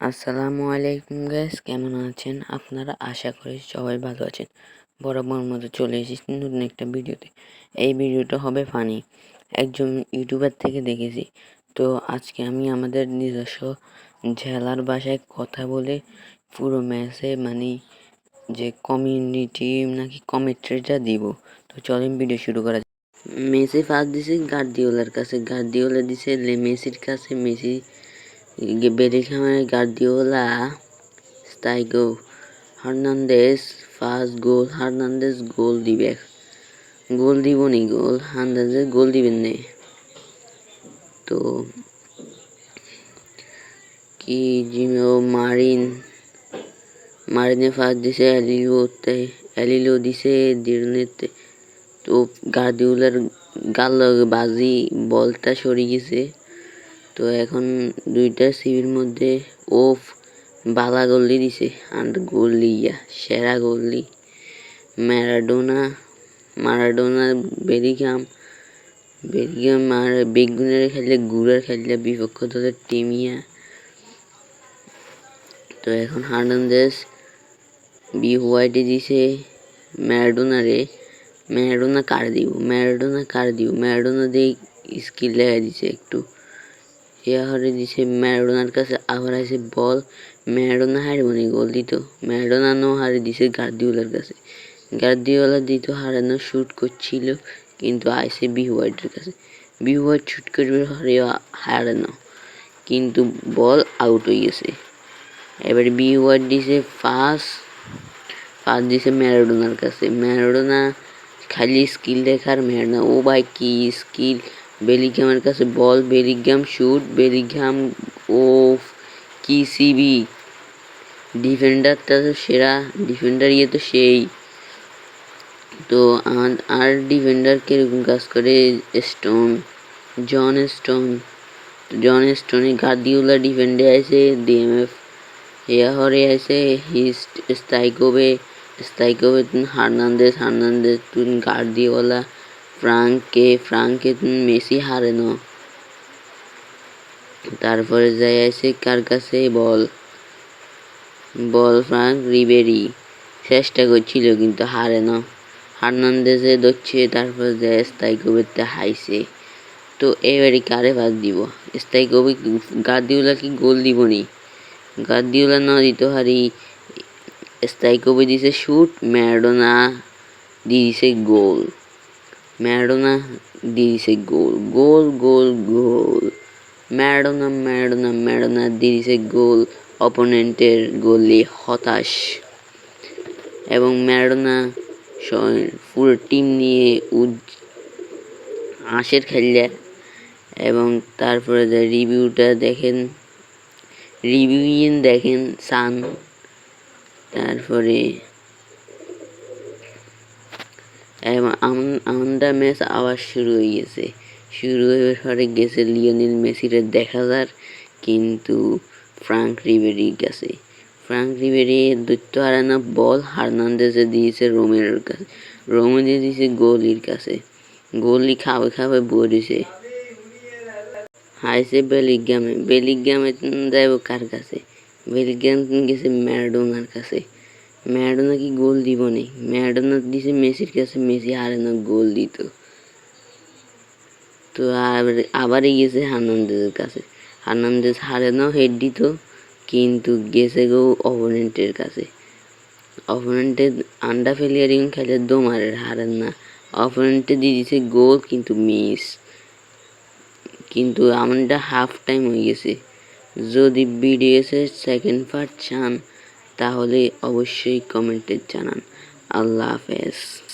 আসসালামু আলাইকুম গ্যাস কেমন আছেন? আপনারা আশা করি সবাই ভালো আছেন। বরাবর মতো চলে এসেছি নতুন একটা ভিডিওতে। এই ভিডিওটা হবে ফানি একজন ইউটিউবার থেকে দেখেছি। তো আজকে আমি আমাদের নিজস্ব জেলার ভাষায় কথা বলে পুরো ম্যাচে মানে যে কমিউনিটি নাকি কমেন্ট্রিটা দিব। তো চলেন ভিডিও শুরু করা মেসি ফার্স্ট দিছে গার্দিওলার কাছে। গার্দিওলা দিছে মেসির কাছে মেসি বেলিংহামের Guardiola স্টাইগো Hernandez first goal Hernandez goal দিবে। গোল দিব নি গোল হার্নান্দেজ গোল দিবেন নে। তো, কি জিমো মারিন মারিনে ফার্স্ট দিছে এলিলোতে এলিলো দিছে দিরনেতে তো। গার্দিওলার গাল বাজি, বলটা সরে গেছে। তো এখন দুইটা সিবির মধ্যে ওফ, বালা গোল্লি দিছে। আর গোল্লি ইয়া, সেরা গোল্লি ম্যারাডোনা মারাডোনা বেরিগাম। বেরিগাম আর বেগুনের খেললে গুড়ার খেললে বিপক্ষ দলের টিমিয়া তো এখন হার্নান্দেস বি হোয়াইটে দিছে ম্যারাডোনারে ম্যারাডোনা কার দিব? ম্যারাডোনা কার দিব? ম্যারাডোনা দিয়ে স্কিল লেখা দিছে একটু। ইয়া হরে দিছে ম্যারাডোনার কাছে, আবার আছে বল। ম্যারাডোনা হারবো নি গোল দিত। ম্যারাডোনা নো হারে দিছে গার্দিওলার কাছে। গার্দিওলা দিত হারানো শ্যুট করছিল, কিন্তু আইসে বি হোয়াইটের কাছে। বি হোয়াইট শ্যুট করবে হারে হারানো, কিন্তু বল আউট হয়ে গেছে। এবারে বি হোয়াইট দিছে ফার্স্ট ফার্স্ট দিছে ম্যারাডোনার কাছে। ম্যারাডোনা খালি স্কিল দেখার, ম্যারাডোনা, ও ভাই কি স্কিল বেলিগ্রামের কাছে বল, বেলিগ্রাম শুট বেলিগ্রাম ও কি সিবি ডিফেন্ডারটা তো সেরা ডিফেন্ডার ইয়ে তো সেই। তো আর ডিফেন্ডার কীরকম কাজ করে? স্টোন জন স্টোন জন স্টোনে গার্দিওলা ডিফেন্ডে আছে ডিএমএফ ইয়া হরে আছে হিস্ট স্টাইকোবে স্টাইকোবে হার্নান্দেস হার্নান্দেস তুন গার্দিওলা ফ্রাঙ্কে ফ্রাঙ্কে মেসি হারে ন তারপরে যাই আছে কার কাছে? বল। Ball Frank Ribery. চেষ্টা করছিল কিন্তু হারে না। হার্নান্দেজে ধরছে, তারপর যায় স্তাইকোবেতে হাইছে তো এবারে কারে ভাগ দিব? স্তাইকোবে গার্দিওলা কি গোল দিব নি? গার্দিওলা না দিতে হারি স্তাইকোবে দিছে শুট, ম্যারাডোনা দিছে গোল। ম্যারাডোনা দিছে goal goal goal goal Maradona Maradona Maradona দিছে গোল অপোনেন্টের গোলে হতাশ. এবং ম্যারাডোনা পুরো টিম নিয়ে হাঁসের খেললে এবং তারপরে রিভিউটা দেখেন রিভিউ দেখেন সান। তারপরে আমাদের ম্যাচ আবার শুরু হয়ে গেছে। শুরু হয়ে পরে গেছে লিওনেল মেসিরে দেখা যার কিন্তু ফ্রাঙ্ক রিবেরির কাছে। ফ্রাঙ্ক রিবেরি দৈত্য হারানা বল হার্নান্দেজে দিয়েছে রোমের কাছে। রোমে দিয়ে দিয়েছে গোলির কাছে। গোলি খাবে খাবে বলেছে হাইছে বেলিগ্রামে। বেলিগ্রামে যাইব কার কাছে? বেলিগ্রাম গেছে ম্যারাডোনার কাছে। ম্যারাডোনা কি গোল দিব নি? ম্যারাডোনা দিছে মেসির কাছে, মেসি হারে না গোল দিত। তো আবার গেছে হার্নান্দেজের কাছে। হার্নান্দেজ হারে না হেড দিত, কিন্তু গেছে গো অপোনেন্টের কাছে। অপোনেন্টের আন্ডা ফেলিয়ারিং খেলে দোমারের হারেন না। অপোনেন্টে দিয়ে দিছে গোল, কিন্তু মিস কিন্তু আমাদের হাফ টাইম হয়ে গেছে। যদি বিডিএসের সেকেন্ড পার্ট চান তাহলে অবশ্যই কমেন্টে জানান। আল্লাহ হাফেজ।